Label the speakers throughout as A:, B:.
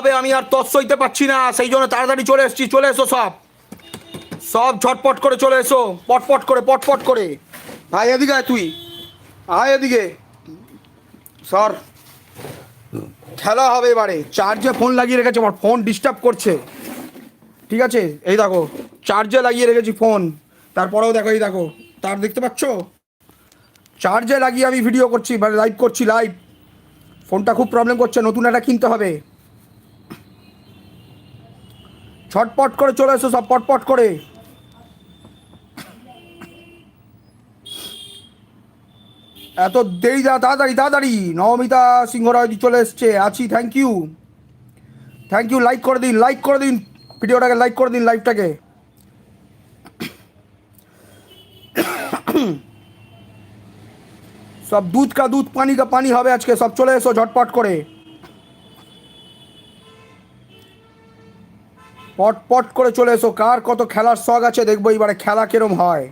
A: হবে, আমি আর তৎ সইতে পারছি না। সেই জন্য তাড়াতাড়ি চলে এসেছি, চলে এসো সব। সব ঝটপট করে চলে এসো, পটপট করে পটপট করে। আয় এদিকে আয় তুই। আয় এদিকে। সর। খেলা হবে এবারে। চার্জে ফোন লাগিয়ে রেখেছে, আমার ফোন ডিস্টার্ব করছে। ঠিক আছে? এই দেখো, চার্জে লাগিয়ে রেখেছি ফোন। তারপরেও দেখো, এই দেখো, তার দেখতে পাচ্ছ? চার্জে লাগিয়ে আমি ভিডিও করছি মানে লাইভ করছি লাইভ ফোনটা খুব প্রবলেম করছে, নতুন একটা কিনতে হবে। ছটপট করে চলে এসো, সব পটপট করে। এত দেরি যা, তাড়াতাড়ি তাড়াতাড়ি। নবমিতা সিংহ রায় চলে এসছে, আছি thank you thank you like করে দিন লাইক করে দিন, ভিডিওটাকে লাইক করে দিন লাইভটাকে সব দুধ কা দুধ, পানি কা পানি হবে আজকে, সব চলে এসো, ঝটপট করে। পট পট করে চলে এসো। কার কত খেলার শখ আছে দেখব এবারে খেলা কিরম হয়।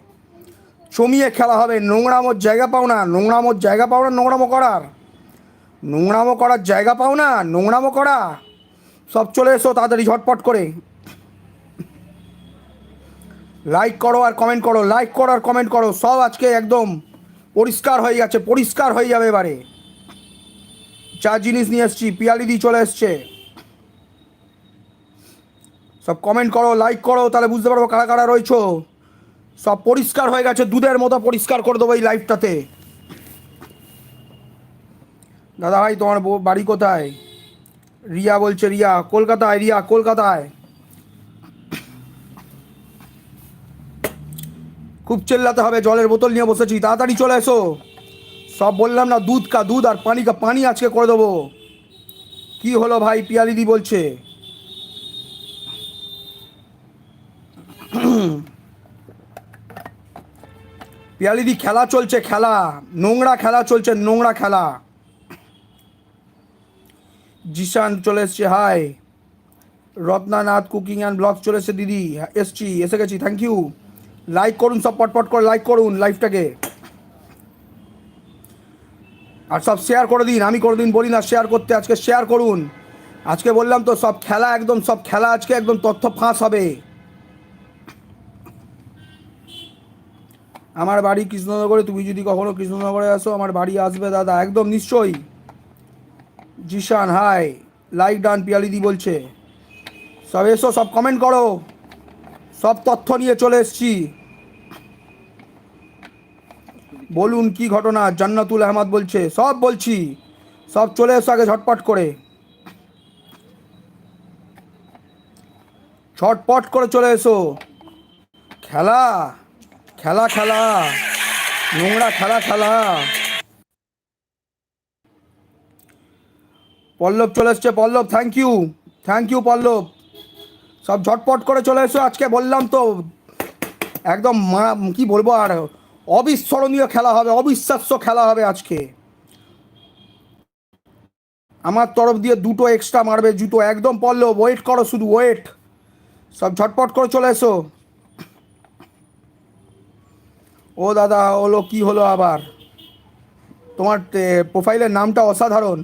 A: জমিয়ে খেলা হবে। নোংরামোর জায়গা পাও না। নোংরামোর জায়গা পাও না নোংরামো করার। নোংরামো করার জায়গা পাও না, নোংরামো করা। সব চলে এসো তাড়াতাড়ি ঝটপট করে। লাইক করো আর কমেন্ট করো। লাইক করো আর কমেন্ট করো। সব আজকে একদম পরিষ্কার হয়ে গেছে, পরিষ্কার হয়ে যাবে এবারে। যা জিনিস নিয়ে এসছি পিয়ালিদি চলে এসছে। সব কমেন্ট করো লাইক করো, তাহলে বুঝতে পারব কারা কারা রয়েছো। সব পরিষ্কার হয়ে গেছে, দুধের মতো পরিষ্কার করে দেবো এই লাইফটাতে দাদা ভাই, তোমার বাড়ি কোথায়? রিয়া বলছে, রিয়া, কলকাতায় রিয়া, কলকাতায়। খুব চেল্লাতে হবে, জলের বোতল নিয়ে বসেছি, তাড়াতাড়ি চলে এসো। সব বললাম না, দুধ কা দুধ আর পানি কা পানি আজকে করে দেবো। কি হলো ভাই, পিয়ালিদি বলছে? পিয়ালিদি, খেলা চলছে, খেলা। নোংরা খেলা চলছে, নোংরা খেলা। জিশান চলে এসছে, hi. Ratnanath cooking and blog চলে এসছে, দিদি। এসছি, এসে গেছি থ্যাংক ইউ লাইক করুন সব পটপট করে লাইক করুন লাইভটাকে আর সব শেয়ার করে দিন, আমি করে দিন, বলি না শেয়ার করতে, আজকে শেয়ার করুন। আজকে বললাম তো, সব খেলা একদম, সব খেলা আজকে একদম তথ্য ফাঁস হবে। আমার বাড়ি কৃষ্ণনগরে, তুমি যদি কখনো কৃষ্ণনগরে আসো, আমার বাড়ি আসবে দাদা, একদম নিশ্চয়ই। জিশান, হাই লাইক ডান পিয়ালিদি বলছে। সব এসো, সব কমেন্ট করো। সব তথ্য নিয়ে চলে এসছি। বলুন কি ঘটনা, জান্নাতুল আহমদ বলছে, সব বলছি। সব চলে এসো আগে ঝটপট করে। ছটপট করে চলে এসো। খেলা। খেলা খেলা। নোংরা খেলা খেলা। পল্লব চলে এসছে। Pallab thank you thank you Pallab. সব ঝটপট করে চলে এসো। আজকে বললাম তো, একদম মা, কি বলব আর, অবিস্মরণীয় খেলা হবে, অবিশ্বাস্য খেলা হবে আজকে। আমার তরফ দিয়ে দুটো এক্সট্রা মারবে, জুতো। একদম পল্লব ওয়েট করো শুধু ওয়েট সব ঝটপট করে চলে এসো। ও দাদা হলো কি হলো আবার? তোমার প্রোফাইলের নামটা অসাধারণ।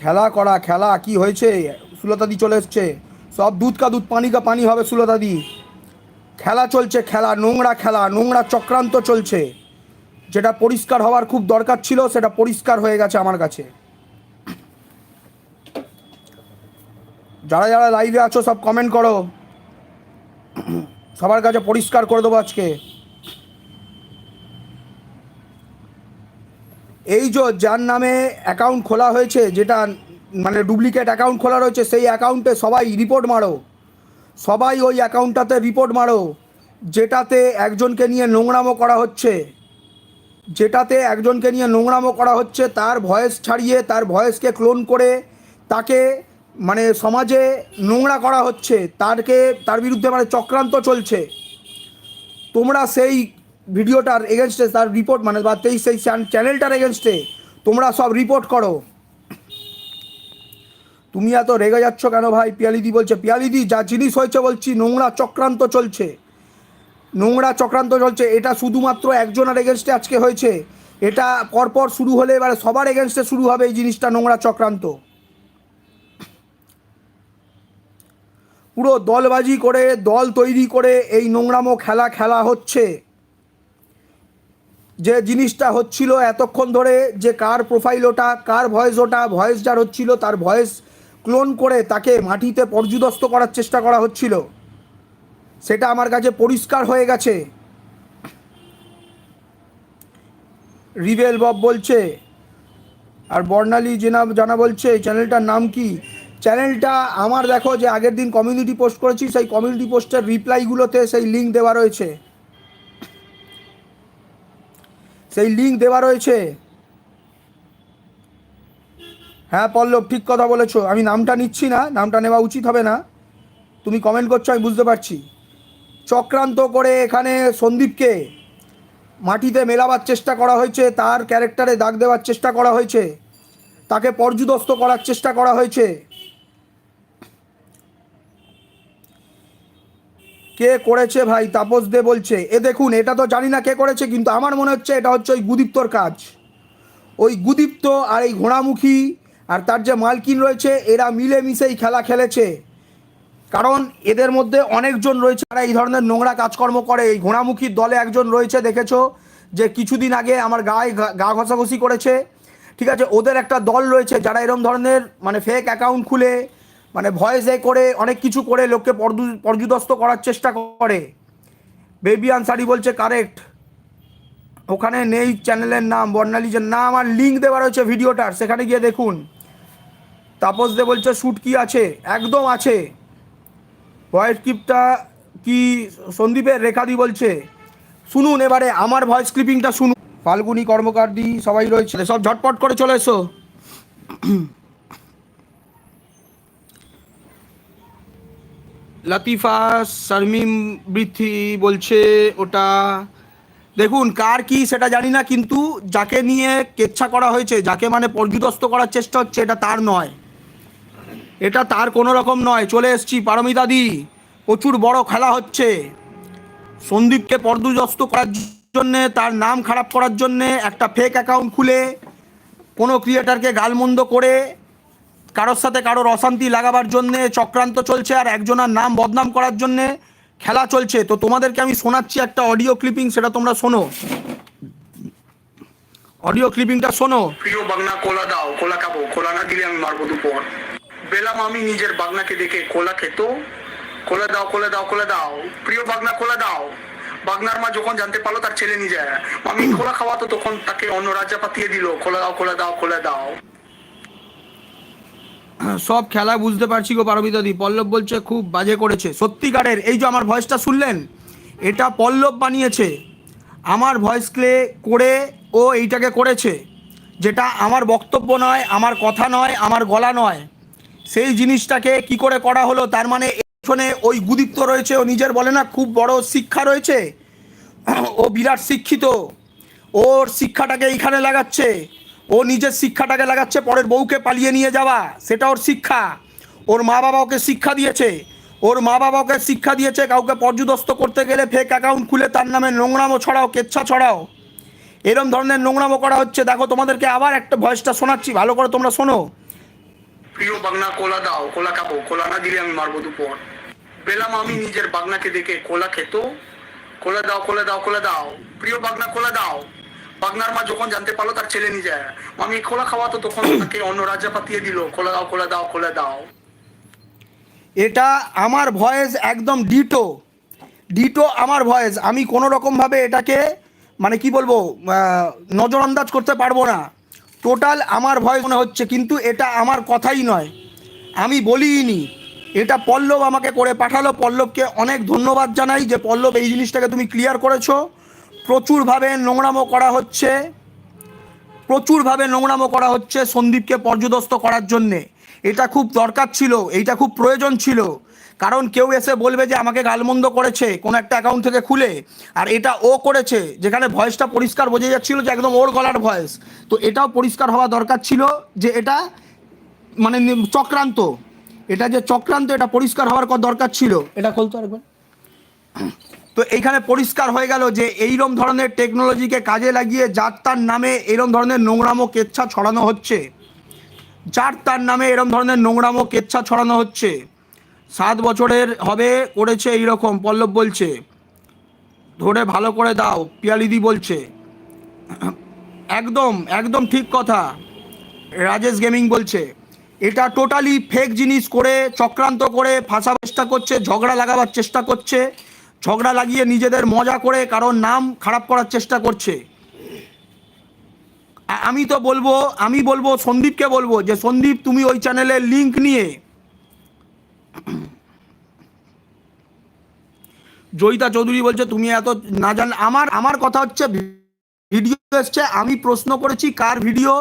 A: খেলা করা, খেলা, কি হয়েছে? সুলতাদি চলে এসছে। সব দুধ কা দুধ, পানি কা পানি হবে সুলতাদি। খেলা চলছে, খেলা, নোংরা খেলা, নোংরা চক্রান্ত চলছে। যেটা পরিষ্কার হওয়ার খুব দরকার ছিল, সেটা পরিষ্কার হয়ে গেছে আমার কাছে। যারা যারা লাইভে আছো, সব কমেন্ট করো। সবার কাছে পরিষ্কার করে দেবো আজকে। এই যে যার নামে অ্যাকাউন্ট খোলা হয়েছে, যেটা মানে ডুপ্লিকেট অ্যাকাউন্ট খোলা রয়েছে, সেই অ্যাকাউন্টে সবাই রিপোর্ট মারো। সবাই ওই অ্যাকাউন্টটাতে রিপোর্ট মারো, যেটাতে একজনকে নিয়ে নোংরামো করা হচ্ছে। যেটাতে একজনকে নিয়ে নোংরামো করা হচ্ছে, তার ভয়েস ছাড়িয়ে, তার ভয়েসকে ক্লোন করে, তাকে মানে সমাজে নোংরা করা হচ্ছে, তারকে, তার বিরুদ্ধে মানে চক্রান্ত চলছে। তোমরা সেই ভিডিওটার এগেনস্টে তার রিপোর্ট মানে বা সেই সেই চ্যানেলটার এগেনস্টে তোমরা সব রিপোর্ট করো। তুমি এত রেগে যাচ্ছ কেন ভাই? পিয়ালিদি বলছে, পিয়ালিদি, যা জিনিস হয়েছে বলছি, নোংরা চক্রান্ত চলছে। নোংরা চক্রান্ত চলছে, এটা শুধুমাত্র একজনের এগেনস্টে আজকে হয়েছে। এটা পরপর শুরু হলে এবারে সবার এগেনস্টে শুরু হবে এই জিনিসটা, নোংরা চক্রান্ত। পুরো দলবাজি করে, দল তৈরি করে এই নোংরামো খেলা খেলা হচ্ছে। যে জিনিসটা হচ্ছিল এতক্ষণ ধরে, যে কার প্রোফাইল ওটা, কার ভয়েস ওটা ভয়েস যার হচ্ছিল তার ভয়েস ক্লোন করে তাকে মাটিতে পর্যুদস্ত করার চেষ্টা করা হচ্ছিল। সেটা আমার কাছে পরিষ্কার হয়ে গেছে। রিবেল বব বলছে, আর বর্ণালী জেনা জানা বলছে চ্যানেলটার নাম কি? চ্যানেলটা আমার দেখো যে আগের দিন কমিউনিটি পোস্ট করেছি, সেই কমিউনিটি পোস্টের রিপ্লাইগুলোতে সেই লিঙ্ক দেওয়া রয়েছে। সেই লিঙ্ক দেওয়া রয়েছে। হ্যাঁ পল্লব, ঠিক কথা বলেছ। আমি নামটা নিচ্ছি না, নামটা নেওয়া উচিত হবে না। তুমি কমেন্ট করছ, আমি বুঝতে পারছি। চক্রান্ত করে এখানে সন্দীপকে মাটিতে মেলাবার চেষ্টা করা হয়েছে, তার ক্যারেক্টারে দাগ দেওয়ার চেষ্টা করা হয়েছে, তাকে পর্যুদস্ত করার চেষ্টা করা হয়েছে। কে করেছে ভাই? তাপস দে বলছে। এ দেখুন, এটা তো জানি না কে করেছে, কিন্তু আমার মনে হচ্ছে এটা হচ্ছে ওই গুদীপ্তর কাজ। ওই গুদীপ্ত আর এই ঘোড়ামুখী আর তার যে মালকিন রয়েছে, এরা মিলেমিশেই খেলা খেলেছে। কারণ এদের মধ্যে অনেকজন রয়েছে যারা এই ধরনের নোংরা কাজকর্ম করে। এই ঘোড়ামুখীর দলে একজন রয়েছে, দেখেছ, যে কিছুদিন আগে আমার গায়ে গা- ঘষাঘষি করেছে। ঠিক আছে, ওদের একটা দল রয়েছে যারা এরকম ধরনের মানে ফেক অ্যাকাউন্ট খুলে মানে ভয়েসে করে, অনেক কিছু করে, লোককে পর্যু- পর্যুদস্ত করার চেষ্টা করে। বেবি আনসারি বলছে কারেক্ট ওখানে নেই চ্যানেলের নাম বর্ণালী যে না আমার লিঙ্ক দেওয়া রয়েছে ভিডিওটার, সেখানে গিয়ে দেখুন। তাপস দে বলছে শ্যুট কি আছে? একদম আছে। ভয়েস ক্লিপটা কি, সন্দীপের? রেখাদি বলছে, শুনুন, এবারে আমার ভয়েস ক্লিপিংটা শুনুন। ফাল্গুনি কর্মকারী সবাই রয়েছে, সব ঝটপট করে চলে এসো। লতিফা, শারমিম বৃদ্ধি বলছে ওটা। দেখুন, কার কি সেটা জানি না, কিন্তু যাকে নিয়ে কেচ্ছা করা হয়েছে, যাকে মানে পর্যুদস্ত করার চেষ্টা হচ্ছে, এটা তার নয়। এটা তার কোনো রকম নয়। চলে এসছি পারমিতাদি প্রচুর বড় খেলা হচ্ছে। সন্দীপকে পর্যুদস্ত করার জন্যে, তার নাম খারাপ করার জন্যে একটা ফেক অ্যাকাউন্ট খুলে, কোনো ক্রিয়েটারকে গালমন্দ করে কারোর সাথে কারোর অশান্তি লাগাবার জন্যে চক্রান্ত চলছে আর একজনের নাম বদনাম করার জন্যে খেলা চলছে। তো তোমাদেরকে আমি শোনাচ্ছি একটা অডিও ক্লিপিং সেটা তোমরা শোনো। অডিও ক্লিপিংটা শোনো।
B: প্রিয় বাগনা, কোলা দাও, কোলা খাব, কোলা না দিলে আমি মারবো দুপুর। বেলাম আমি নিজের বাগনাকে দেখে কোলা খেত। কোলা দাও কোলা দাও কোলা দাও। প্রিয় বাগনা, কোলা দাও। বাগনার মা যখন জানতে পারল, তার ছেলে নিজে। আমি কোলা খাওয়াতো তখন তাকে অন্য রাজ্যা পাতিয়ে দিল। কোলা দাও কোলা দাও কোলা দাও।
A: সব খেলা বুঝতে পারছি গো পারমিতাদি পল্লব বলছে, খুব বাজে করেছে। সত্যিকারের, এই যে আমার ভয়েসটা শুনলেন? এটা পল্লব বানিয়েছে। আমার ভয়েস ক্লে করে ও এইটাকে করেছে, যেটা আমার বক্তব্য নয়, আমার কথা নয়, আমার গলা নয়। সেই জিনিসটাকে কি করে করা হলো? তার মানে পেছনে ওই গুদীপ্ত রয়েছে, ও নিজের বলে না, খুব বড় শিক্ষা রয়েছে। ও বিরাট শিক্ষিত। ওর শিক্ষাটাকে এইখানে লাগাচ্ছে। ও নিজের শিক্ষাটাকে লাগাচ্ছে, পরের বউকে পালিয়ে নিয়ে যাওয়া, সেটা ওর শিক্ষা। ওর মা বাবা ওকে শিক্ষা দিয়েছে। ওর মা বাবা ওকে শিক্ষা দিয়েছে, কাউকে পর্যুদস্ত করতে গেলে ফেক অ্যাকাউন্ট খুলে তার নামে নোংরামো ছড়াও, কেচ্ছা ছড়াও। এরম ধরনের নোংরামো করা হচ্ছে। দেখো, তোমাদেরকে আবার একটা ভয়েসটা শোনাচ্ছি, ভালো করে তোমরা শোনো।
B: প্রিয় বাগনা, কোলা দাও, কোলা খাব, কোলা না দিলে আমি মারবো দুপুর। বেলাম আমি নিজের বাগনাকে দেখে, কোলা খেত। কোলা দাও কোলা দাও কোলা দাও। প্রিয় বাগনা, কোলা দাও। বাগনার মা যখন জানতে পারল, তার ছেলে নিয়ে যায়। আমি কোলা খাওয়াতো তখন তাকে অন্য রাজা পাতিয়ে দিল। খোলা দাও কোলা দাও কোলা দাও।
A: এটা আমার ভয়েস একদম ডিটো। ডিটো আমার ভয়েস। আমি কোনো রকমভাবে এটাকে মানে কি বলব নজরআন্দাজ করতে পারব না। টোটাল আমার ভয়েস মনে হচ্ছে, কিন্তু এটা আমার কথাই নয়। আমি বলিনি এটা পল্লব আমাকে করে পাঠালো। পল্লবকে অনেক ধন্যবাদ জানাই যে, পল্লব, এই জিনিসটাকে তুমি ক্লিয়ার করেছ। প্রচুরভাবে নোংরামো করা হচ্ছে। প্রচুরভাবে নোংরামো করা হচ্ছে সন্দীপকে পর্যদস্ত করার জন্যে। এটা খুব দরকার ছিল, এইটা খুব প্রয়োজন ছিল। কারণ কেউ এসে বলবে যে, আমাকে গালমন্দ করেছে, কোনো একটা অ্যাকাউন্ট থেকে খুলে। আর এটা ও করেছে, যেখানে ভয়েসটা পরিষ্কার বোঝা যাচ্ছিল যে, একদম ওর গলার ভয়েস। তো এটাও পরিষ্কার হওয়া দরকার ছিল যে, এটা মানে চক্রান্ত। এটা যে চক্রান্ত, এটা পরিষ্কার হওয়ার দরকার ছিল। এটা খুলতো আরেকবার। তো এইখানে পরিষ্কার হয়ে গেল যে এইরম ধরনের টেকনোলজিকে কাজে লাগিয়ে যার তার নামে এরম ধরনের নোংরামো কেচ্ছা ছড়ানো হচ্ছে। যার তার নামে এরম ধরনের নোংরামো কেচ্ছা ছড়ানো হচ্ছে। সাত বছরের হবে, করেছে এইরকম, পল্লব বলছে। ধরে ভালো করে দাও, পিয়ালিদি বলছে। একদম একদম ঠিক কথা। রাজেশ গেমিং বলছে, এটা টোটালি ফেক জিনিস করে চক্রান্ত করে চেষ্টা করছে, ঝগড়া লাগাবার চেষ্টা করছে। ঝগড়া লাগিয়ে নিজেদের মজা করে কারোর নাম খারাপ করার চেষ্টা করছে। আমি তো বলব, আমি বলব, সন্দীপকে বলব যে, সন্দীপ, তুমি ওই চ্যানেলের লিংক নিয়ে জয়িতা চৌধুরী বলছে, তুমি এত না জান আমার আমার কথা হচ্ছে, ভিডিও এসছে, আমি প্রশ্ন করেছি কার ভিডিও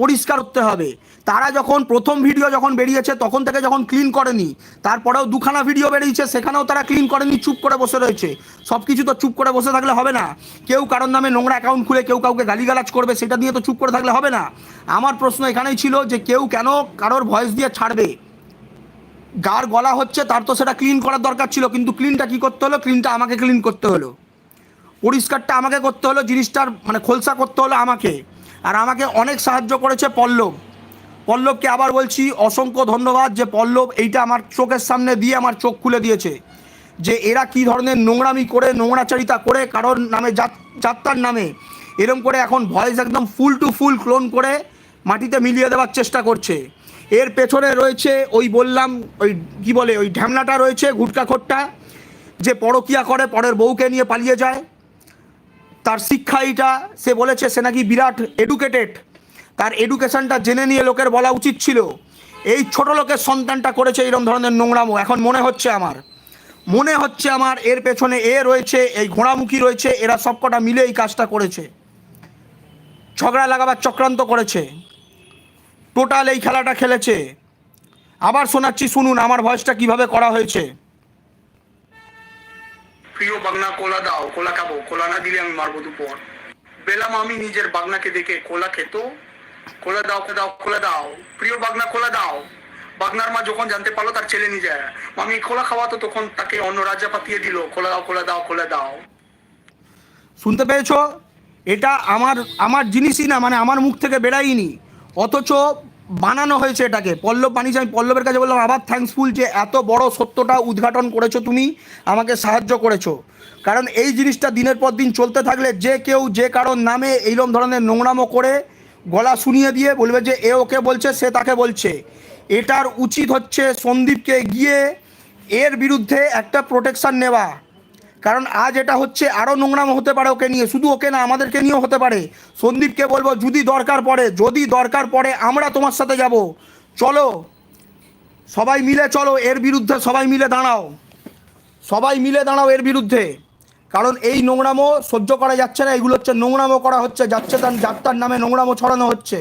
A: পরিষ্কার করতে হবে। তারা যখন প্রথম ভিডিও যখন বেরিয়েছে, তখন থেকে যখন ক্লিন করেনি, তারপরেও দুখানা ভিডিও বেরিয়েছে, সেখানেও তারা ক্লিন করেনি, চুপ করে বসে রয়েছে। সব কিছু তো চুপ করে বসে থাকলে হবে না। কেউ কারোর নামে নোংরা অ্যাকাউন্ট খুলে, কেউ কাউকে গালিগালাজ করবে, সেটা নিয়ে তো চুপ করে থাকলে হবে না। আমার প্রশ্ন এখানেই ছিল যে, কেউ কেন কারোর ভয়েস দিয়ে ছাড়বে? গার গলা হচ্ছে, তার তো সেটা ক্লিন করার দরকার ছিল, কিন্তু ক্লিনটা কি করতে হলো? ক্লিনটা আমাকে ক্লিন করতে হলো। পরিষ্কারটা আমাকে করতে হলো, জিনিসটার মানে খোলসা করতে হলো আমাকে। আর আমাকে অনেক সাহায্য করেছে পল্লব। পল্লবকে আবার বলছি অসংখ্য ধন্যবাদ যে পল্লব এইটা আমার চোখের সামনে দিয়ে আমার চোখ খুলে দিয়েছে। যে এরা কি ধরনের নোংরামি করে, নোংরাচারিতা করে, কারোর নামে যাত- যাত্রার নামে এরম করে এখন ভয়েস একদম ফুল টু ফুল ক্লোন করে মাটিতে মিলিয়ে দেওয়ার চেষ্টা করছে। এর পেছনে রয়েছে ওই বললাম, ওই কি বলে, ওই ঢ্যামনাটা রয়েছে গুটকা খোট্টা, যে পরকিয়া করে, পরের বউকে নিয়ে পালিয়ে যায়। তার শিক্ষা এইটা, সে বলেছে সে নাকি বিরাট এডুকেটেড তার এডুকেশনটা জেনে নিয়ে লোকের বলা উচিত ছিল। এই ছোট লোকের সন্তানটা করেছে এরকম ধরনের নোংরামো, এখন মনে হচ্ছে আমার। মনে হচ্ছে আমার এর পেছনে এ রয়েছে, এই ঘোড়ামুখী রয়েছে, এরা সবকটা মিলে এই কাজটা করেছে। ঝগড়া লাগাবার চক্রান্ত করেছে। টোটাল এই খেলাটা খেলেছে। আবার শোনাচ্ছি, শুনুন, আমার ভয়েসটা কীভাবে করা হয়েছে।
B: প্রিয় বাগনা, কোলা দাও, কোলা খাব, কোলা না দিলে আমি মারবো দুপর। আমি নিজের বাগনাকে দেখে কোলা খেত কোলা দাও কোলা দাও কোলা দাও। প্রিয় বাগনা কোলা দাও। বাগনার মা যখন জানতে পারল, তার ছেলে নিয়ে যায়। আমি খোলা খাওয়াতো তখন তাকে অন্য রাজ্যে পাঠিয়ে দিল। খোলা দাও কোলা দাও কোলা দাও।
A: শুনতে পেয়েছ? এটা আমার আমার জিনিসই না মানে আমার মুখ থেকে বেরাইনি অথচ বানানো হয়েছে এটাকে। পল্লব বানিয়েছে, আমি পল্লবের কাছে বললাম, আবার থ্যাঙ্কসফুল যে এত বড় সত্যটা উদ্ঘাটন করেছ তুমি, আমাকে সাহায্য করেছ। কারণ এই জিনিসটা দিনের পর দিন চলতে থাকলে যে কেউ, যে কারোর নামে এইরকম ধরনের নোংরামো করে গলা শুনিয়ে দিয়ে বলবে যে, এ ওকে বলছে, সে তাকে বলছে। এটার উচিত হচ্ছে সন্দীপকে গিয়ে এর বিরুদ্ধে একটা প্রোটেকশান নেওয়া। কারণ আজ এটা হচ্ছে আরও নোংরাম হতে পারে ওকে নিয়ে। শুধু ওকে না, আমাদেরকে নিয়েও হতে পারে। সন্দীপকে বলব, যদি দরকার পড়ে, যদি দরকার পড়ে, আমরা তোমার সাথে যাব। চলো, সবাই মিলে চলো, এর বিরুদ্ধে সবাই মিলে দাঁড়াও। সবাই মিলে দাঁড়াও এর বিরুদ্ধে। কারণ এই নোংরামো সহ্য করা যাচ্ছে না, এগুলো হচ্ছে নোংরামো করা হচ্ছে, যাচ্ছে তার যাত্রার নামে নোংরামো ছড়ানো হচ্ছে।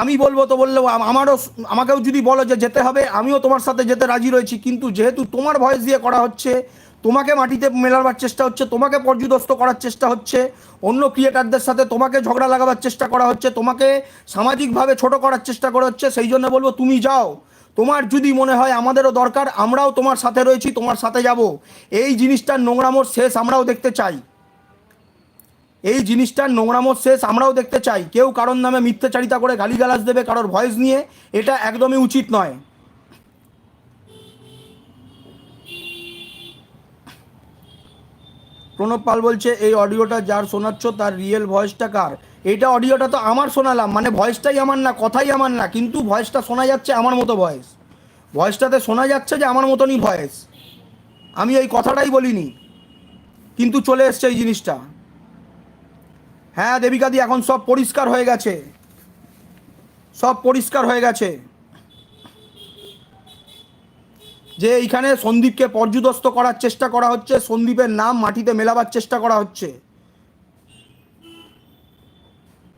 A: আমি বলব তো বললেও আমারও আমাকেও যদি বলো যে যেতে হবে, আমিও তোমার সাথে যেতে রাজি রয়েছি, কিন্তু যেহেতু তোমার ভয়েস দিয়ে করা হচ্ছে, তোমাকে মাটিতে মেলাবার চেষ্টা হচ্ছে, তোমাকে পর্যুদস্ত করার চেষ্টা হচ্ছে, অন্য ক্রিয়েটারদের সাথে তোমাকে ঝগড়া লাগাবার চেষ্টা করা হচ্ছে, তোমাকে সামাজিকভাবে ছোট করার চেষ্টা করা হচ্ছে, সেই জন্য বলব তুমি যাও। তোমার যদি মনে হয় আমাদেরও দরকার, আমরাও তোমার সাথে রয়েছি, তোমার সাথে যাব। এই জিনিসটার নোংরামোর শেষ আমরাও দেখতে চাই। এই জিনিসটার নোংরামোর শেষ আমরাও দেখতে চাই। কেউ কারোর নামে মিথ্যাচারিতা করে গালিগালাজ দেবে কারোর ভয়েস নিয়ে, এটা একদমই উচিত নয়। প্রণব পাল বলছে, এই অডিওটা যার শোনাচ্ছ তার রিয়েল ভয়েসটা কার? এইটা অডিওটা তো আমার শোনালাম মানে ভয়েসটাই আমার না, কথাই আমার না, কিন্তু ভয়েসটা শোনা যাচ্ছে আমার মতো ভয়েস। ভয়েসটাতে শোনা যাচ্ছে যে আমার মতনই ভয়েস। আমি এই কথাটাই বলিনি, কিন্তু চলে এসছে এই জিনিসটা। হ্যাঁ দেবিকাদি এখন সব পরিষ্কার হয়ে গেছে। সব পরিষ্কার হয়ে গেছে। যে এইখানে সন্দীপকে পর্যুদস্ত করার চেষ্টা করা হচ্ছে, সন্দীপের নাম মাটিতে মেলাবার চেষ্টা করা হচ্ছে।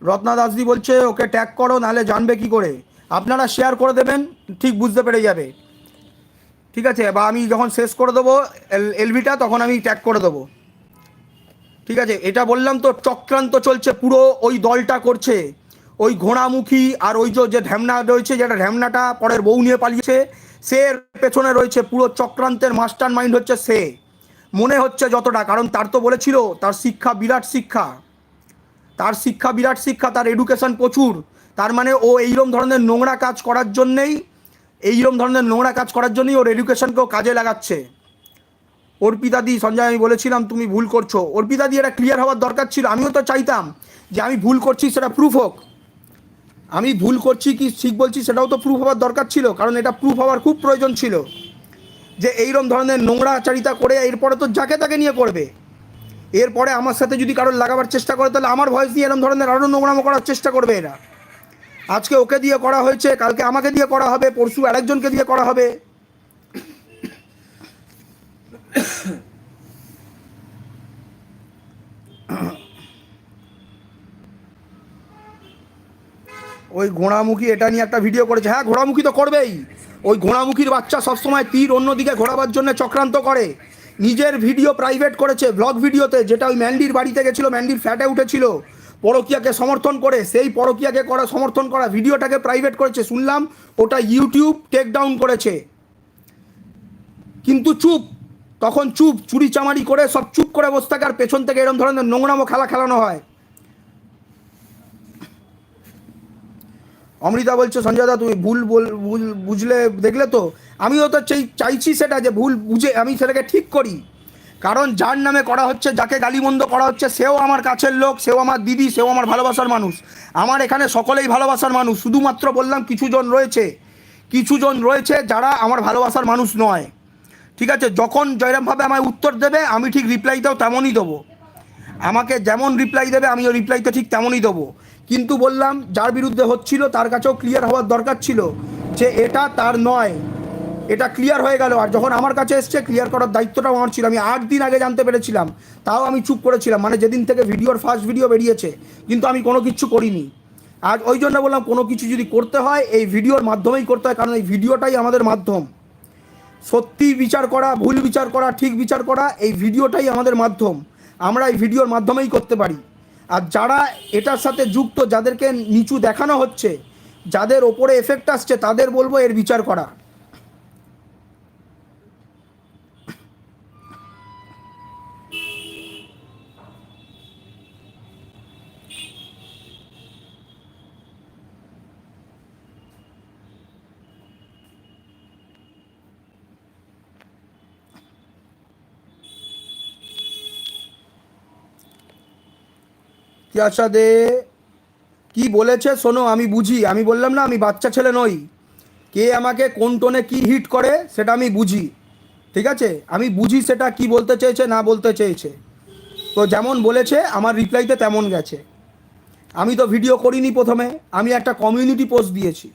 A: রত্না দাসদি বলছে, ওকে ট্যাগ করো, নাহলে জানবে কি করে? আপনারা শেয়ার করে দেবেন, ঠিক বুঝতে পেরে যাবে। ঠিক আছে? বা আমি যখন শেষ করে দেবো, এল, এলভিটা, তখন আমি ট্যাগ করে দেবো। ঠিক আছে? এটা বললাম তো, চক্রান্ত চলছে, পুরো ওই দলটা করছে। ওই ঘোড়ামুখী আর ওই যে- যে ঢ্যামনা রয়েছে, যেটা ঢ্যামনাটা পরের বউ নিয়ে পালিয়েছে, সে পেছনে রয়েছে, পুরো চক্রান্তের মাস্টার মাইন্ড হচ্ছে সে। মনে হচ্ছে যতটা, কারণ তার তো বলেছিল, তার শিক্ষা বিরাট শিক্ষা। তার শিক্ষা বিরাট শিক্ষা, তার এডুকেশন প্রচুর। তার মানে ও এইরকম ধরনের নোংরা কাজ করার জন্যেই, এইরকম ধরনের নোংরা কাজ করার জন্যই ওর এডুকেশনকেও কাজে লাগাচ্ছে। অর্পিতাদি সঞ্জয়, আমি বলেছিলাম, তুমি ভুল করছ। অর্পিতাদি এটা ক্লিয়ার হওয়ার দরকার ছিল। আমিও তো চাইতাম যে আমি ভুল করছি, সেটা প্রুফ হোক। আমি ভুল করছি কি ঠিক বলছি, সেটাও তো প্রুফ হওয়ার দরকার ছিল, কারণ এটা প্রুফ হওয়ার খুব প্রয়োজন ছিল। যে এইরকম ধরনের নোংরা আচারিতা করে, এরপরে তো যাকে তাকে নিয়ে করবে। এরপরে আমার সাথে যদি কারোর লাগাবার চেষ্টা করে, তাহলে আমার ভয়েস দিয়ে এরকম ধরনের আরও নোংরামো করার চেষ্টা করবে এরা। আজকে ওকে দিয়ে করা হয়েছে, কালকে আমাকে দিয়ে করা হবে, পরশু আরেকজনকে দিয়ে করা হবে। ওই ঘোড়ামুখী, এটা নিয়ে একটা ভিডিও করেছে। হ্যাঁ ঘোড়ামুখী তো করবেই। ওই ঘোড়ামুখীর বাচ্চা সবসময় তীর অন্যদিকে ঘোরাবার জন্য চক্রান্ত করে। নিজের ভিডিও প্রাইভেট করেছে ব্লগ ভিডিওতে, যেটা ওই ম্যান্ডির বাড়িতে গেছিল, ম্যান্ডির ফ্ল্যাটে উঠেছিল, পরকিয়াকে সমর্থন করে, সেই পরকিয়াকে করা, সমর্থন করা ভিডিওটাকে প্রাইভেট করেছে, শুনলাম ওটা ইউটিউব টেক ডাউন করেছে। কিন্তু চুপ, তখন চুপ, চুরি চামারি করে সব চুপ করে বসে থাকে, আর পেছন থেকে এরম ধরনের নোংরামো খেলা খেলানো হয়। অমৃতা বলছে, সঞ্জয় দা, তুমি ভুল ভুল বুঝলে, দেখলে তো? আমিও তো চাই চাইছি সেটা যে ভুল বুঝে আমি সেটাকে ঠিক করি। কারণ যার নামে করা হচ্ছে, যাকে গালিমন্দ করা হচ্ছে, সেও আমার কাছের লোক, সেও আমার দিদি, সেও আমার ভালোবাসার মানুষ। আমার এখানে সকলেই ভালোবাসার মানুষ। শুধুমাত্র বললাম কিছুজন রয়েছে। কিছুজন রয়েছে যারা আমার ভালোবাসার মানুষ নয়। ঠিক আছে? যখন জয়রামভাবে আমায় উত্তর দেবে, আমি ঠিক রিপ্লাইটাও তেমনই দেবো। আমাকে যেমন রিপ্লাই দেবে, আমিও রিপ্লাইটা ঠিক তেমনই দেবো। কিন্তু বললাম, যার বিরুদ্ধে হচ্ছিল তার কাছেও ক্লিয়ার হওয়ার দরকার ছিল যে এটা তার নয়। এটা ক্লিয়ার হয়ে গেল। আর যখন আমার কাছে এসছে ক্লিয়ার করার দায়িত্বটাও আমার ছিল। আমি আট দিন আগে জানতে পেরেছিলাম। তাও আমি চুপ করেছিলাম। মানে যেদিন থেকে ভিডিওর ফার্স্ট ভিডিও বেরিয়েছে, কিন্তু আমি কোনো কিছু করিনি। আজ ওই জন্য বললাম, কোনো কিছু যদি করতে হয়, এই ভিডিওর মাধ্যমেই করতে হয়, কারণ এই ভিডিওটাই আমাদের মাধ্যম। সত্যি বিচার করা, ভুল বিচার করা, ঠিক বিচার করা, এই ভিডিওটাই আমাদের মাধ্যম। আমরা এই ভিডিওর মাধ্যমেই করতে পারি। আর যারা এটার সাথে যুক্ত, যাদেরকে নিচু দেখানো হচ্ছে, যাদের ওপরে এফেক্ট আসছে, তাদের বলব এর বিচার করা। তিয়াশা দে কি বলেছে? শোনো, আমি বুঝি। আমি বললাম না, আমি বাচ্চা ছেলে নই। কে আমাকে কোন টোনে কি হিট করে, সেটা আমি বুঝি। ঠিক আছে? আমি বুঝি সেটা কি বলতে চেয়েছে, না বলতে চেয়েছে। তো যেমন বলেছে, আমার রিপ্লাইতে তেমন গেছে। আমি তো ভিডিও করিনি প্রথমে, আমি একটা কমিউনিটি পোস্ট দিয়েছি।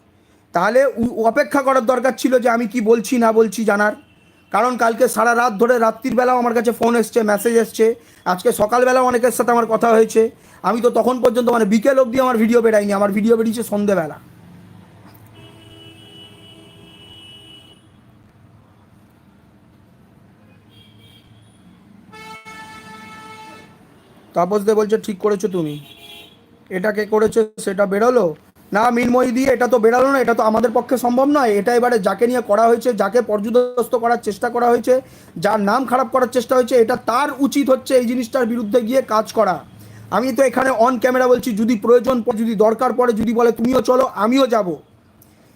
A: তাহলে অপেক্ষা করার দরকার ছিল যে আমি কি বলছি, না বলছি জানার। কারণ কালকে সারা রাত ধরে রাত্রির বেলাও আমার কাছে ফোন এসছে মেসেজ এসছে। আজকে সকালবেলাও অনেকের সাথে আমার কথা হয়েছে। আমি তো তখন পর্যন্ত মানে বিকেল অবধি আমার ভিডিও বেরাইনি আমার ভিডিও বেরিয়েছে সন্ধেবেলা। তাপস দে বলছে, ঠিক করেছ তুমি। এটা কে করেছে? সেটা বেরোলো? না, মিনময়ী দিয়ে এটা তো বেরালো না, এটা তো আমাদের পক্ষে সম্ভব নয়। এটা এবারে যাকে নিয়ে করা হয়েছে, যাকে পর্যদস্ত করার চেষ্টা করা হয়েছে, যার নাম খারাপ করার চেষ্টা হয়েছে, এটা তার উচিত হচ্ছে এই জিনিসটার বিরুদ্ধে গিয়ে কাজ করা। আমি তো এখানে অন ক্যামেরা বলছি, যদি প্রয়োজন যদি দরকার পড়ে, যদি বলে তুমিও চলো, আমিও যাব।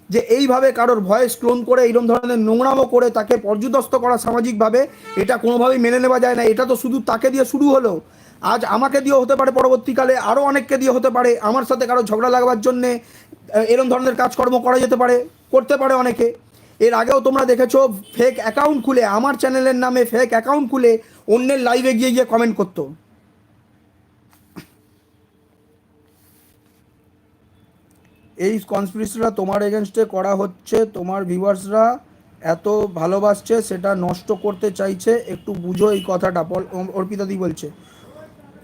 A: যে এইভাবে কারোর ভয়েস ক্লোন করে, এইরকম ধরনের নোংরামো করে তাকে পর্যদস্ত করা সামাজিকভাবে, এটা কোনোভাবেই মেনে নেওয়া যায় না। এটা তো শুধু তাকে দিয়ে শুরু হলো। আজ আমাকে দিয়েও হতে পারে পরবর্তীকালে আরও অনেককে দিয়ে হতে পারে। আমার সাথে কারও ঝগড়া লাগাবার জন্যে এরম ধরনের কাজকর্ম করা যেতে পারে, করতে পারে অনেকে। এর আগেও তোমরা দেখেছ ফেক অ্যাকাউন্ট খুলে, আমার চ্যানেলের নামে ফেক অ্যাকাউন্ট খুলে অন্যের লাইভে গিয়ে গিয়ে কমেন্ট করতো। এই কনস্পিরেসিটা তোমার এগেনস্টে করা হচ্ছে, তোমার ভিউয়ার্সরা এত ভালোবাসছে, সেটা নষ্ট করতে চাইছে, একটু বুঝো এই কথাটা অর্পিতাদি বলছে।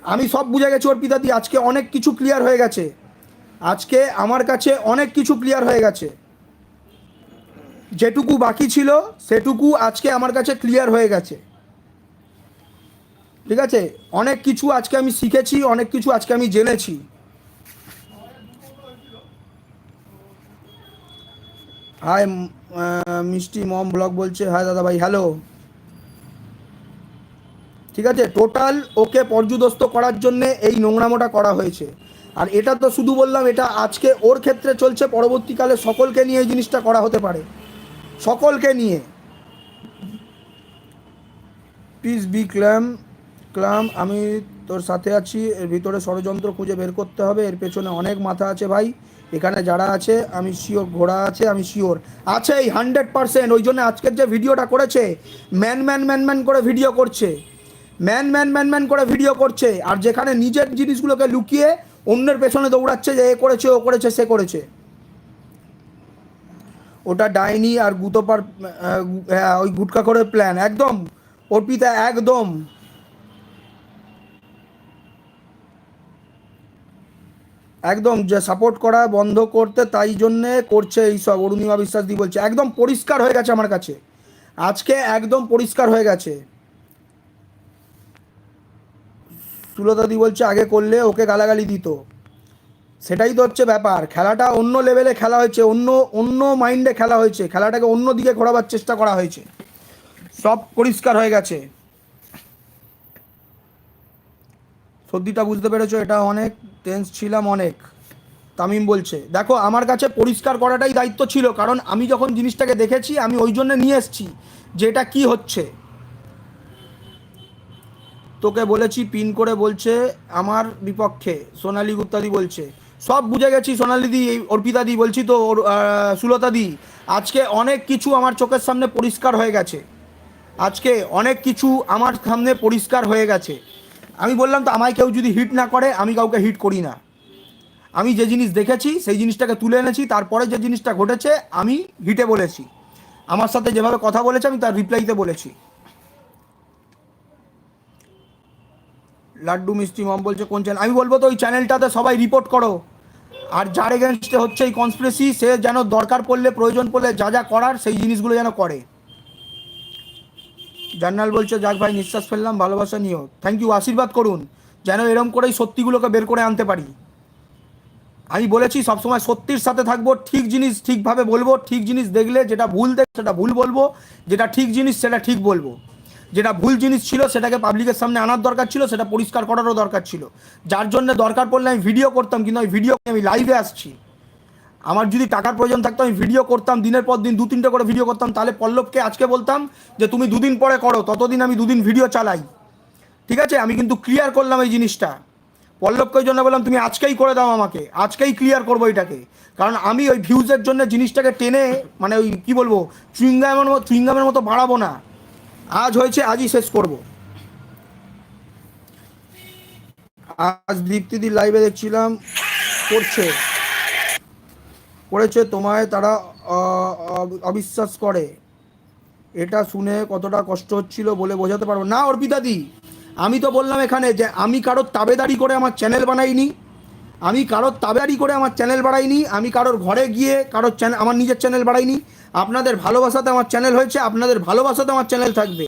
A: আমি সব বুঝে গেছি অর্পিতাদি আজকে অনেক কিছু ক্লিয়ার হয়ে গেছে। আজকে আমার কাছে অনেক কিছু ক্লিয়ার হয়ে গেছে। যেটুকু বাকি ছিল, সেটুকু আজকে আমার কাছে ক্লিয়ার হয়ে গেছে। ঠিক আছে? অনেক কিছু আজকে আমি শিখেছি, অনেক কিছু আজকে আমি জেনেছি। হাই মিষ্টি মম ব্লগ বলছে হ্যাঁ দাদা ভাই হ্যালো ঠিক আছে? টোটাল ওকে পর্যুদস্ত করার জন্য এই নোংরামোটা করা হয়েছে। আর এটা তো শুধু বললাম, এটা আজকে ওর ক্ষেত্রে চলছে, পরবর্তীকালে সকলকে নিয়ে এই জিনিসটা করা হতে পারে। সকলকে নিয়ে। পিস বি ক্ল্যাম ক্লাম আমি তোর সাথে আছি, এর ভিতরে ষড়যন্ত্র খুঁজে বের করতে হবে, এর পেছনে অনেক মাথা আছে ভাই, এখানে যারা আছে, আমি শিওর ঘোড়া আছে, আমি শিওর আছে এই হান্ড্রেড পার্সেন্ট ওই জন্য আজকের যে ভিডিওটা করেছে ম্যান ম্যান ম্যান ম্যান করে ভিডিও করছে। ম্যান ম্যান ম্যান ম্যান করে ভিডিও করছে। আর যেখানে নিজের জিনিসগুলোকে লুকিয়ে অন্যের পেছনে দৌড়াচ্ছে যে এ করেছে, ও করেছে, সে করেছে। ওটা ডাইনি আর গুতোপার ওই গুটকা করে প্ল্যান একদম। অর্পিতা, একদম। একদম, যে সাপোর্ট করা বন্ধ করতে তাই জন্যে করছে এইসব। অরুণিমা বিশ্বাস দি বলছে, একদম পরিষ্কার হয়ে গেছে আমার কাছে। আজকে একদম পরিষ্কার হয়ে গেছে। সুলতাদি বলছে, আগে করলে ওকে গালাগালি দিত। সেটাই তো হচ্ছে ব্যাপার। খেলাটা অন্য লেভেলে খেলা হয়েছে, অন্য অন্য মাইন্ডে খেলা হয়েছে। খেলাটাকে অন্য দিকে ঘোরাবার চেষ্টা করা হয়েছে। সব পরিষ্কার হয়ে গেছে। সত্যিটা বুঝতে পেরেছ? এটা অনেক টেন্স ছিলাম অনেক। তামিম বলছে, দেখো, আমার কাছে পরিষ্কার করাটাই দায়িত্ব ছিল, কারণ আমি যখন জিনিসটাকে দেখেছি, আমি ওই জন্য নিয়ে এসেছি যে এটা কী হচ্ছে। তোকে বলেছি পিন করে বলছে আমার বিপক্ষে সোনালি গুপ্তাদি বলছে। সব বুঝে গেছি সোনালি দি এই অর্পিতা দি বলছি তো ওর, আহ, সুলতা দি আজকে অনেক কিছু আমার চোখের সামনে পরিষ্কার হয়ে গেছে। আজকে অনেক কিছু আমার সামনে পরিষ্কার হয়ে গেছে। আমি বললাম তো আমায় কেউ যদি হিট না করে আমি কাউকে হিট করি না। আমি যে জিনিস দেখেছি সেই জিনিসটাকে তুলে এনেছি তারপরে যে জিনিসটা ঘটেছে আমি হিটে বলেছি। আমার সাথে যেভাবে কথা বলেছে আমি তার রিপ্লাইতে বলেছি। লাড্ডু মিষ্টি মম বলছে, কোন চ্যানেল আমি বলব তো, ওই চ্যানেলটাতে সবাই রিপোর্ট করো। আর যার এগেনস্টে হচ্ছে এই কনস্পিরেসি সে যেন দরকার পড়লে, প্রয়োজন পড়লে যা যা করার, সেই জিনিসগুলো যেন করে। জার্নাল বলছে, যাক ভাই, নিঃশ্বাস ফেললাম, ভালোবাসা নিও। থ্যাংক ইউ আশীর্বাদ করুন, যেন এরম করেই সত্যিগুলোকে বের করে আনতে পারি। আমি বলেছি, সবসময় সত্যির সাথে থাকব, ঠিক জিনিস ঠিকভাবে বলব, ঠিক জিনিস দেখলে যেটা ভুল দেখ, সেটা ভুল বলব, যেটা ঠিক জিনিস সেটা ঠিক বলব। যেটা ভুল জিনিস ছিল সেটাকে পাবলিকের সামনে আনার দরকার ছিল, সেটা পরিষ্কার করারও দরকার ছিল। যার জন্য দরকার পড়লে আমি ভিডিও করতাম, কিন্তু আমি ভিডিও আমি লাইভে আসছি। আমার যদি টাকার প্রয়োজন থাকতো, আমি ভিডিও করতাম, দিনের পর দিন দু তিনটে করে ভিডিও করতাম। তাহলে পল্লবকে আজকে বলতাম যে, তুমি দুদিন পরে করো, ততদিন আমি দুদিন ভিডিও চালাই। ঠিক আছে? আমি কিন্তু ক্লিয়ার করলাম এই জিনিসটা। পল্লবকে জন্য বললাম, তুমি আজকেই করে দাও আমাকে, আজকেই ক্লিয়ার করব এটাকে। কারণ আমি ওই ভিউজের জন্য জিনিসটাকে টেনে মানে ওই, কী বলব, চুইংগামের মতো চুইংগামের মতো বাড়াবো না। আজ হয়েছে, আজই শেষ করব। আজ দীপ্তিদির লাইভে দেখছিলাম, করছে। করেছে তোমায় তারা অবিশ্বাস করে। এটা শুনে কতটা কষ্ট হচ্ছিল বলে বোঝাতে পারব না। অর্পিতাদি আমি তো বললাম এখানে যে, আমি কারোর তাবেদারি করে আমার চ্যানেল বানাইনি। আমি কারোর তাবেদারি করে আমার চ্যানেল বাড়াইনি, আমি কারোর ঘরে গিয়ে কারোর চ্যানেল আমার নিজের চ্যানেল বাড়াইনি। আপনাদের ভালোবাসাতে আমার চ্যানেল হয়েছে, আপনাদের ভালোবাসাতে আমার চ্যানেল থাকবে।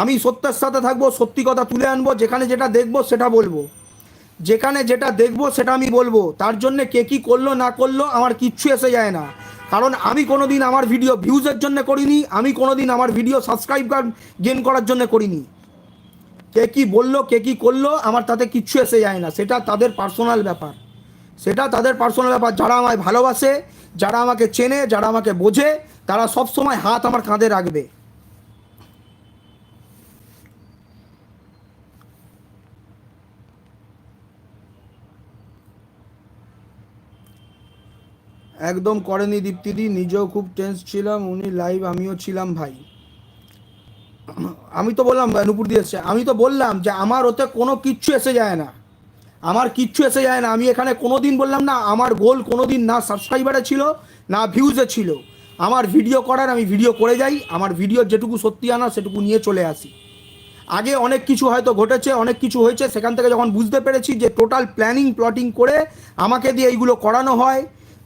A: আমি সত্যের সাথে থাকব, সত্যি কথা তুলে আনব, যেখানে যেটা দেখব সেটা বলব। যেখানে যেটা দেখব সেটা আমি বলব। তার জন্য কে কী করল, না করল, আমার কিচ্ছু এসে যায় না। কারণ আমি কোনো দিন আমার ভিডিও ভিউজের জন্য করিনি, আমি কোনো দিন আমার ভিডিও সাবস্ক্রাইব গেন করার জন্য করিনি। কে কী বলল, কে কী করল, আমার তাতে কিচ্ছু এসে যায় না। সেটা তাদের পার্সোনাল ব্যাপার। সেটা তাদের পার্সোনাল ব্যাপার। যারা আমায় ভালোবাসে, যারা আমাকে চেনে, যারা আমাকে বোঝে, তারা সব সময় হাত আমার কাঁধে রাখবে। একদম করেনি দীপ্তিদি, নিজেও খুব টেন্স ছিলাম, উনি লাইভ আমিও ছিলাম ভাই। আমি তো বললাম নুপুর দিয়েছে আমি তো বললাম যে আমার ওতে কোনো কিচ্ছু এসে যায় না। আমার কিচ্ছু এসে যায় না। আমি এখানে কোনো দিন বললাম না, আমার গোল কোনো দিন না সাবস্ক্রাইবারে ছিল, না ভিউজে ছিল। আমার ভিডিও করার আমি ভিডিও করে যাই, আমার ভিডিও যেটুকু সত্যি আনা সেটুকু নিয়ে চলে আসি। আগে অনেক কিছু হয়তো ঘটেছে, অনেক কিছু হয়েছে, সেখান থেকে যখন বুঝতে পেরেছি যে টোটাল প্ল্যানিং প্লটিং করে আমাকে দিয়ে এইগুলো করানো হয়,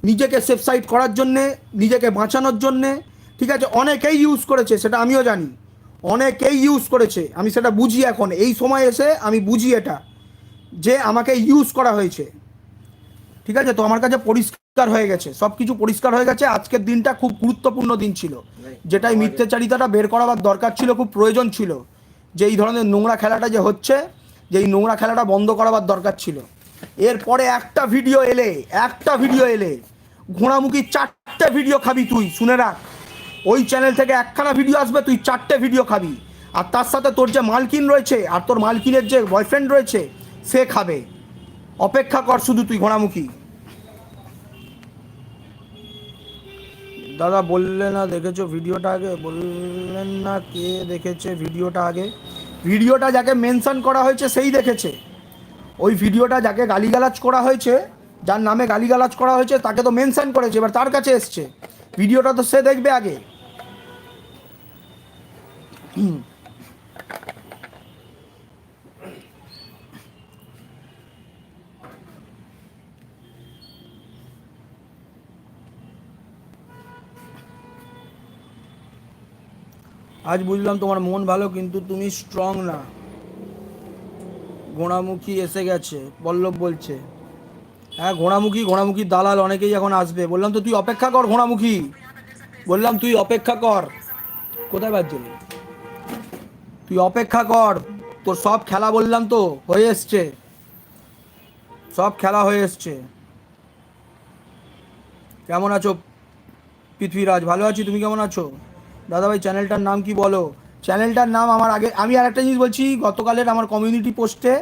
A: নিজেকে সেফ সাইড করার জন্যে, নিজেকে বাঁচানোর জন্যে, ঠিক আছে? অনেকেই ইউজ করেছে, সেটা আমিও জানি। অনেকেই ইউজ করেছে, আমি সেটা বুঝি এখন। এই সময় এসে আমি বুঝি এটা। যে আমাকে ইউজ করা হয়েছে। ঠিক আছে? তো আমার কাছে পরিষ্কার হয়ে গেছে। সব কিছু পরিষ্কার হয়ে গেছে। আজকের দিনটা খুব গুরুত্বপূর্ণ দিন ছিল। যেটাই মিথ্যাচারিতাটা বের করাবার দরকার ছিল, খুব প্রয়োজন ছিল। যে এই ধরনের নোংরা খেলাটা যে হচ্ছে, যে এই নোংরা খেলাটা বন্ধ করাবার দরকার ছিল। এরপরে একটা ভিডিও এলে, একটা ভিডিও এলে, ঘোড়ামুখী চারটে ভিডিও খাবি তুই, শুনে রাখ। ওই চ্যানেল থেকে একখানা ভিডিও আসবে, তুই চারটে ভিডিও খাবি। আর তার সাথে তোর যে মালকিন রয়েছে, আর তোর মালকিনের যে বয়ফ্রেন্ড রয়েছে সে খাবে। অপেক্ষা কর শুধু তুই ঘোড়ামুখী। দাদা বললে না, দেখেছ ভিডিওটা আগে? বললেন না কে দেখেছে ভিডিওটা আগে? ভিডিওটা যাকে মেনশন করা হয়েছে সেই দেখেছে। ওই ভিডিওটা যাকে গালিগালাজ করা হয়েছে, যার নামে গালিগালাজ করা হয়েছে, তাকে তো মেনশন করেছে, এবার তার কাছে এসছে। ভিডিওটা তো সে দেখবে আগে। আজ বুঝলাম তোমার মন ভালো, কিন্তু তুমি স্ট্রং না। ঘোড়ামুখী এসে গেছে, পল্লব বলছে। হ্যাঁ ঘোড়ামুখী ঘোড়ামুখী দালাল, অনেকেই এখন আসবে। বললাম তো তুই অপেক্ষা কর ঘোড়ামুখী। বললাম তুই অপেক্ষা কর। কোথায় বাজছিলি তুই অপেক্ষা কর। তোর সব খেলা বললাম তো, হয়ে এসছে। সব খেলা হয়ে এসছে। কেমন আছো পৃথ্বীরাজ? ভালো আছি, তুমি কেমন আছো? দাদাভাই চ্যানেলটার নাম কি বলো? চ্যানেলটার নাম আমার আগে, আমি আর একটা জিনিস বলছি, গতকালের আমার কমিউনিটি পোস্টে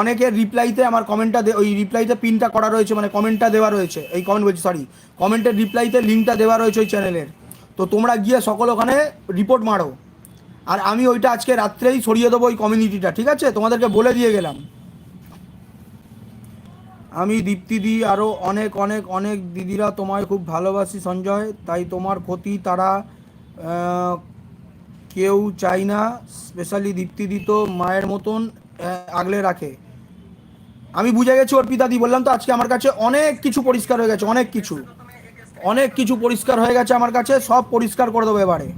A: অনেকের রিপ্লাইতে আমার কমেন্টটা ওই রিপ্লাইতে পিনটা করা রয়েছে মানে কমেন্টটা দেওয়া রয়েছে। এই কমেন্ট বলছি সরি কমেন্টের রিপ্লাইতে লিঙ্কটা দেওয়া রয়েছে ওই চ্যানেলের তো তোমরা গিয়ে সকল ওখানে রিপোর্ট মারো। আর আমি ওইটা আজকে রাত্রেই সরিয়ে দেবো ওই কমিউনিটিটা ঠিক আছে? তোমাদেরকে বলে দিয়ে গেলাম। আমি দীপ্তিদি আরও অনেক অনেক অনেক দিদিরা তোমায় খুব ভালোবাসি, সঞ্জয়। তাই তোমার ক্ষতি তারা কেউ চাই না স্পেশালি দীপ্তিদি তো মায়ের মতন আগলে রাখে। আমি বুঝে গেছি অর্পিতাদি বললাম তো আজকে আমার কাছে অনেক কিছু পরিষ্কার হয়ে গেছে, অনেক কিছু। অনেক কিছু পরিষ্কার হয়ে গেছে আমার কাছে, সব পরিষ্কার করে দেবো এবারে।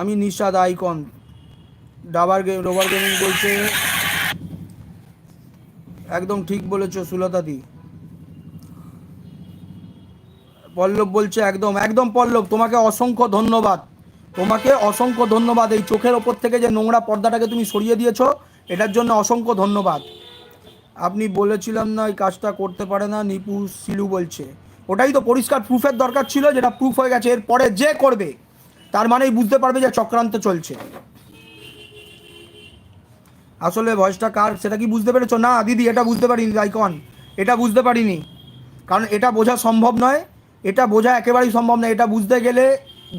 A: আমি নিশাদ আইকন, ডাবার গেম রোবার গেমিং বলছে, একদম ঠিক বলেছ সুলতাদি। পল্লব বলছে, একদম একদম পল্লব, তোমাকে অসংখ্য ধন্যবাদ। তোমাকে অসংখ্য ধন্যবাদ। এই চোখের ওপর থেকে যে নোংরা পর্দাটাকে তুমি সরিয়ে দিয়েছ, এটার জন্য অসংখ্য ধন্যবাদ। আপনি বলেছিলাম না, এই কাজটা করতে পারে না, নিপু সিলু বলছে। ওটাই তো পরিষ্কার প্রুফের দরকার ছিল, যেটা প্রুফ হয়ে গেছে। এরপরে যে করবে, তার মানেই বুঝতে পারবে যে চক্রান্ত চলছে। আসলে ভয়েসটা কার, সেটা কি বুঝতে পেরেছ? না, দিদি, এটা বুঝতে পারিনি আইকন এটা বুঝতে পারিনি। কারণ এটা বোঝা সম্ভব নয়। এটা বোঝা একেবারেই সম্ভব নয় এটা বুঝতে গেলে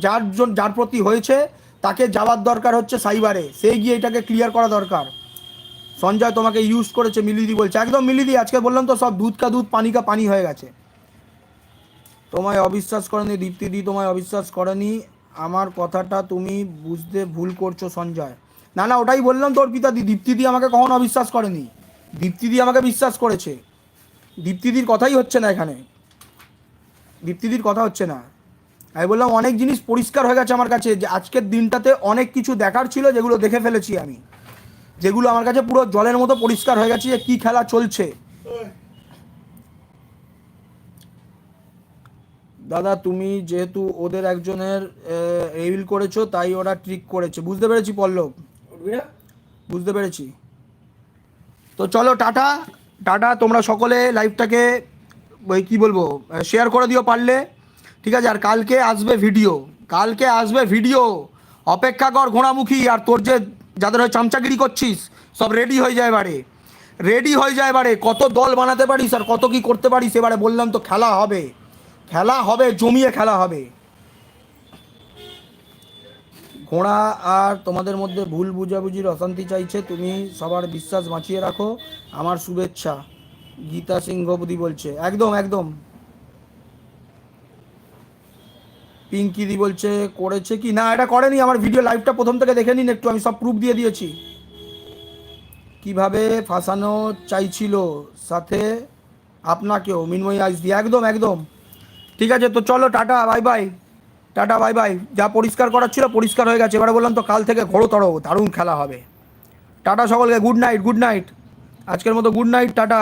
A: যার জন যার প্রতি হয়েছে, তাকে যাওয়ার দরকার হচ্ছে সাইবারে সেই গিয়ে এটাকে ক্লিয়ার করা দরকার। সঞ্জয় তোমাকে ইউজ করেছে, মিলিদি বলছে, একদম মিলিদি, আজকে বললাম তো সব দুধ কা দুধ, পানি কা পানি হয়ে গেছে। তোমায় অবিশ্বাস করেনি দীপ্তিদি তোমায় অবিশ্বাস করেনি, আমার কথাটা তুমি বুঝতে ভুল করছ সঞ্জয়। না না, ওটাই বললাম তোর পিতাদি দীপ্তিদি আমাকে কখনো অবিশ্বাস করেনি। দীপ্তিদি আমাকে বিশ্বাস করেছে। দীপ্তিদির কথাই হচ্ছে না এখানে। দীপ্তিদির কথা হচ্ছে না। আমি বললাম অনেক জিনিস পরিষ্কার হয়ে গেছে আমার কাছে যে আজকের দিনটাতে অনেক কিছু দেখার ছিল যেগুলো দেখে ফেলেছি আমি। যেগুলো আমার কাছে পুরো জলের মতো পরিষ্কার হয়ে গেছে যে কী খেলা চলছে। দাদা তুমি যেহেতু ওদের একজনের রিভিল করেছ তাই ওরা ট্রিক করেছে। বুঝতে পেরেছি পল্লব? বুঝতে পেরেছি। তো চলো টাটা। টাটা তোমরা সকলে লাইভটাকে ওই কী বলব শেয়ার করে দিও পারলে। ঠিক আছে, আর কালকে আসবে ভিডিও কালকে আসবে ভিডিও অপেক্ষা কর ঘোড়ামুখী, আর তোর যে যাদের হয় চামচাগিরি করছিস, সব রেডি হয়ে যায় এবারে। রেডি হয়ে যায় এবারে। কত দল বানাতে পারিস আর কত কি করতে পারিস এবারে বললাম তো, খেলা হবে। খেলা হবে, জমিয়ে খেলা হবে। ঘোড়া আর তোমাদের মধ্যে ভুল বুঝাবুঝির অশান্তি চাইছে, তুমি সবার বিশ্বাস বাঁচিয়ে রাখো। আমার শুভেচ্ছা। গীতা সিংহবদি বলছে। একদম একদম। পিঙ্কিদি বলছে, করেছে কি? না, এটা করেনি, আমার ভিডিও লাইভটা প্রথম থেকে দেখে নিন, একটু আমি সব প্রুফ দিয়ে দিয়েছি। কীভাবে ফাঁসানো চাইছিল, সাথে আপনাকেও, মিনময় আইস দিয়ে। একদম একদম। ঠিক আছে, তো চলো, tata bye bye tata bye bye যা পরিষ্কার করার ছিল, পরিষ্কার হয়ে গেছে। এবারে বললাম তো, কাল থেকে ঘোরতর দারুণ খেলা হবে। টাটা সকলকে গুড নাইট গুড নাইট আজকের মতো গুড নাইট টাটা।